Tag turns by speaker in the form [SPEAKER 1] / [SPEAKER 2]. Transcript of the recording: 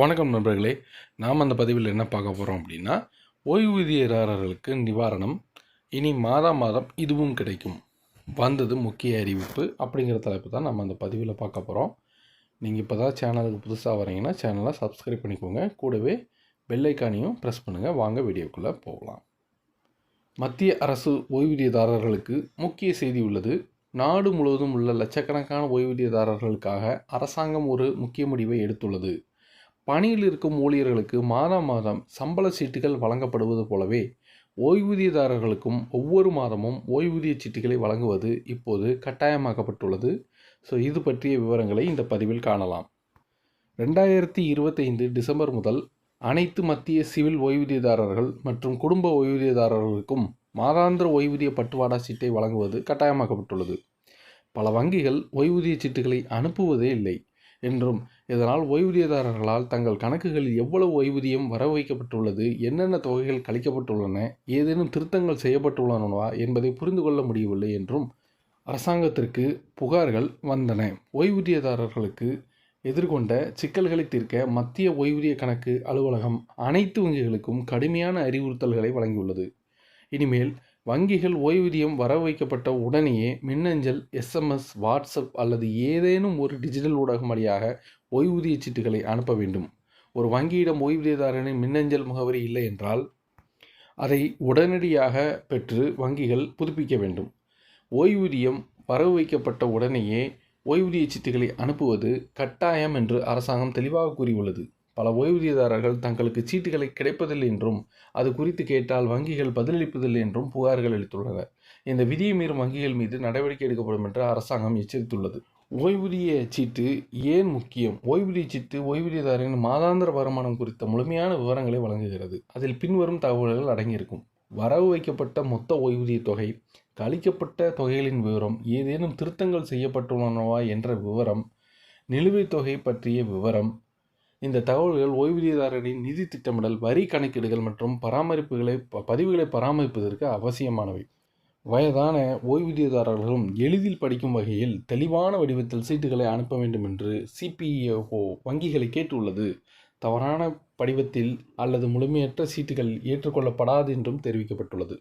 [SPEAKER 1] வணக்கம் நண்பர்களே நாம் அந்த பதிவில் என்ன பார்க்க போகிறோம் அப்படின்னா ஓய்வூதியதாரர்களுக்கு நிவாரணம் இனி மாதம் மாதம் இதுவும் கிடைக்கும். வந்தது முக்கிய அறிவிப்பு அப்படிங்கிற தலைப்பு தான் நம்ம அந்த பதிவில் பார்க்க போகிறோம் நீங்கள் இப்போ தான் சேனலுக்கு புதுசாக வரீங்கன்னா சேனலை சப்ஸ்கிரைப் பண்ணிக்கோங்க. கூடவே பெல்லைக்கானையும் ப்ரெஸ் பண்ணுங்கள் வாங்க வீடியோக்குள்ளே போகலாம். மத்திய அரசு ஓய்வூதியதாரர்களுக்கு முக்கிய செய்தி உள்ளது. நாடு முழுவதும் உள்ள லட்சக்கணக்கான ஓய்வூதியதாரர்களுக்காக அரசாங்கம் ஒரு முக்கிய முடிவை எடுத்துள்ளது. பணியில் இருக்கும் ஊழியர்களுக்கு மாதம் மாதம் சம்பள சீட்டுகள் வழங்கப்படுவது போலவே ஓய்வூதியதாரர்களுக்கும் ஒவ்வொரு மாதமும் ஓய்வூதிய சீட்டுகளை வழங்குவது இப்போது கட்டாயமாக்கப்பட்டுள்ளது. ஸோ இது பற்றிய விவரங்களை இந்த பதிவில் காணலாம். ரெண்டாயிரத்தி இருபத்தைந்து டிசம்பர் முதல் அனைத்து மத்திய சிவில் ஓய்வூதியதாரர்கள் மற்றும் குடும்ப ஓய்வூதியதாரர்களுக்கும் மாதாந்திர ஓய்வூதிய பட்டுவாடா சீட்டை வழங்குவது கட்டாயமாக்கப்பட்டுள்ளது. பல வங்கிகள் ஓய்வூதிய சீட்டுகளை அனுப்புவதே இல்லை. என்றும் இதனால் ஓய்வூதியதாரர்களால் தங்கள் கணக்குகளில் எவ்வளவு ஓய்வூதியம் வர வைக்கப்பட்டுள்ளது என்னென்ன தொகைகள் கழிக்கப்பட்டுள்ளன ஏதேனும் திருத்தங்கள் செய்யப்பட்டுள்ளனவா என்பதை புரிந்து கொள்ள முடியவில்லை என்றும் அரசாங்கத்திற்கு புகார்கள் வந்தன. ஓய்வூதியதாரர்களுக்கு எதிர்கொண்ட சிக்கல்களை தீர்க்க மத்திய ஓய்வூதிய கணக்கு அலுவலகம் அனைத்து வங்கிகளுக்கும் கடுமையான அறிவுறுத்தல்களை வழங்கியுள்ளது. இனிமேல் வங்கிகள் ஓய்வூதியம் வர வைக்கப்பட்ட உடனேயே மின்னஞ்சல் எஸ்எம்எஸ் வாட்ஸ்அப் அல்லது ஏதேனும் ஒரு டிஜிட்டல் ஊடகம் வழியாக ஓய்வூதிய சீட்டுகளை அனுப்ப வேண்டும். ஒரு வங்கியிடம் ஓய்வூதியதாரனின் மின்னஞ்சல் முகவரி இல்லை என்றால் அதை உடனடியாக பெற்று வங்கிகள் புதுப்பிக்க வேண்டும். ஓய்வூதியம் வரவு வைக்கப்பட்ட உடனேயே ஓய்வூதிய சீட்டுகளை அனுப்புவது கட்டாயம் என்று அரசாங்கம் தெளிவாக கூறியுள்ளது. பல ஓய்வூதியதாரர்கள் தங்களுக்கு சீட்டுகளை கிடைப்பதில்லை என்றும் அது குறித்து கேட்டால் வங்கிகள் பதிலளிப்பதில்லை என்றும் புகார்கள் அளித்துள்ளனர் இந்த விதியை மீறும் வங்கிகள் மீது நடவடிக்கை எடுக்கப்படும் என்று அரசாங்கம் எச்சரித்துள்ளது. ஓய்வூதிய சீட்டு ஏன் முக்கியம்? ஓய்வூதிய சீட்டு ஓய்வூதியதாரரின் மாதாந்திர வருமானம் குறித்த முழுமையான விவரங்களை வழங்குகிறது. அதில் பின்வரும் தகவல்கள் அடங்கியிருக்கும். வரவு வைக்கப்பட்ட மொத்த ஓய்வூதிய தொகை கழிக்கப்பட்ட தொகைகளின் விவரம் ஏதேனும் திருத்தங்கள் செய்யப்பட்டுள்ளனவா என்ற விவரம் நிலுவைத் தொகை பற்றிய விவரம் இந்த தகவல்கள் ஓய்வூதியதாரரின் நிதி திட்டமிடல் வரி கணக்கீடுகள் மற்றும் பராமரிப்புகளை பதிவுகளை பராமரிப்பதற்கு அவசியமானவை. வயதான ஓய்வூதியதாரர்களும் எளிதில் படிக்கும் வகையில் தெளிவான வடிவத்தில் சீட்டுகளை அனுப்ப வேண்டும் என்று சிபிஏஓ வங்கிகளை கேட்டுள்ளது. தவறான படிவத்தில் அல்லது முழுமையற்ற சீட்டுகள் ஏற்றுக்கொள்ளப்படாது என்றும் தெரிவிக்கப்பட்டுள்ளது.